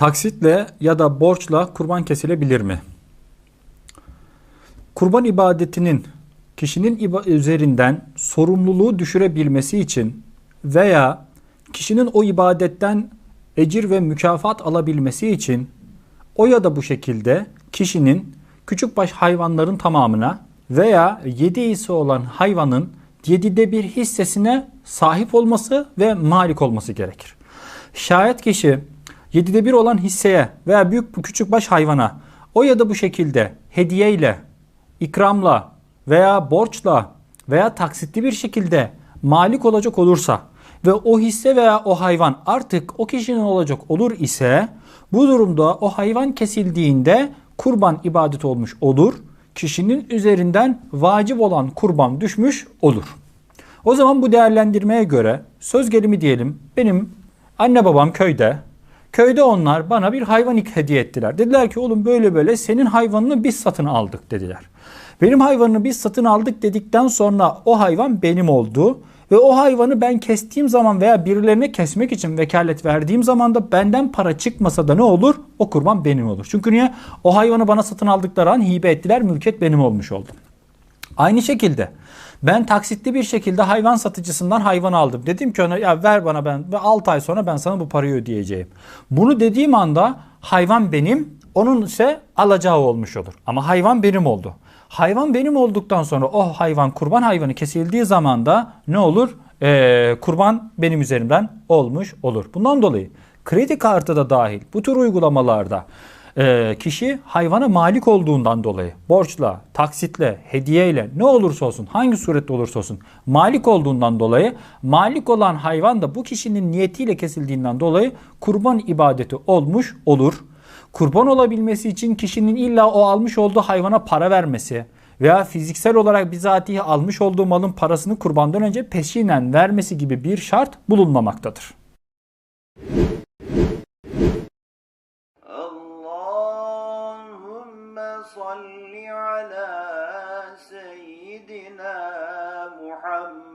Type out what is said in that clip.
Taksitle ya da borçla kurban kesilebilir mi? Kurban ibadetinin kişinin üzerinden sorumluluğu düşürebilmesi için veya kişinin o ibadetten ecir ve mükafat alabilmesi için o ya da bu şekilde kişinin küçükbaş hayvanların tamamına veya yedi ise olan hayvanın yedide bir hissesine sahip olması ve malik olması gerekir. Şayet kişi yedide bir olan hisseye veya büyük küçükbaş hayvana o ya da bu şekilde hediyeyle, ikramla veya borçla veya taksitli bir şekilde malik olacak olursa ve o hisse veya o hayvan artık o kişinin olacak olur ise bu durumda o hayvan kesildiğinde kurban ibadet olmuş olur. Kişinin üzerinden vacip olan kurban düşmüş olur. O zaman bu değerlendirmeye göre söz gelimi diyelim benim anne babam köyde. Köyde onlar bana bir hayvan hediye ettiler. Dediler ki oğlum böyle böyle senin hayvanını biz satın aldık dediler. Benim hayvanını biz satın aldık dedikten sonra o hayvan benim oldu. Ve o hayvanı ben kestiğim zaman veya birilerine kesmek için vekalet verdiğim zaman da benden para çıkmasa da ne olur? O kurban benim olur. Çünkü niye? O hayvanı bana satın aldıkları an hibe ettiler, mülkiyet benim olmuş oldu. Aynı şekilde ben taksitli bir şekilde hayvan satıcısından hayvan aldım. Dedim ki ona ya ver bana ben ve 6 ay sonra ben sana bu parayı ödeyeceğim. Bunu dediğim anda hayvan benim, onun ise alacağı olmuş olur. Ama hayvan benim oldu. Hayvan benim olduktan sonra o hayvan kurban hayvanı kesildiği zaman da ne olur? Ee, kurban benim üzerimden olmuş olur. Bundan dolayı kredi kartı da dahil bu tür uygulamalarda e, kişi hayvana malik olduğundan dolayı borçla, taksitle, hediyeyle ne olursa olsun hangi surette olursa olsun malik olduğundan dolayı malik olan hayvan da bu kişinin niyetiyle kesildiğinden dolayı kurban ibadeti olmuş olur. Kurban olabilmesi için kişinin illa o almış olduğu hayvana para vermesi veya fiziksel olarak bizatihi almış olduğu malın parasını kurbandan önce peşinen vermesi gibi bir şart bulunmamaktadır. صل على سيدنا محمد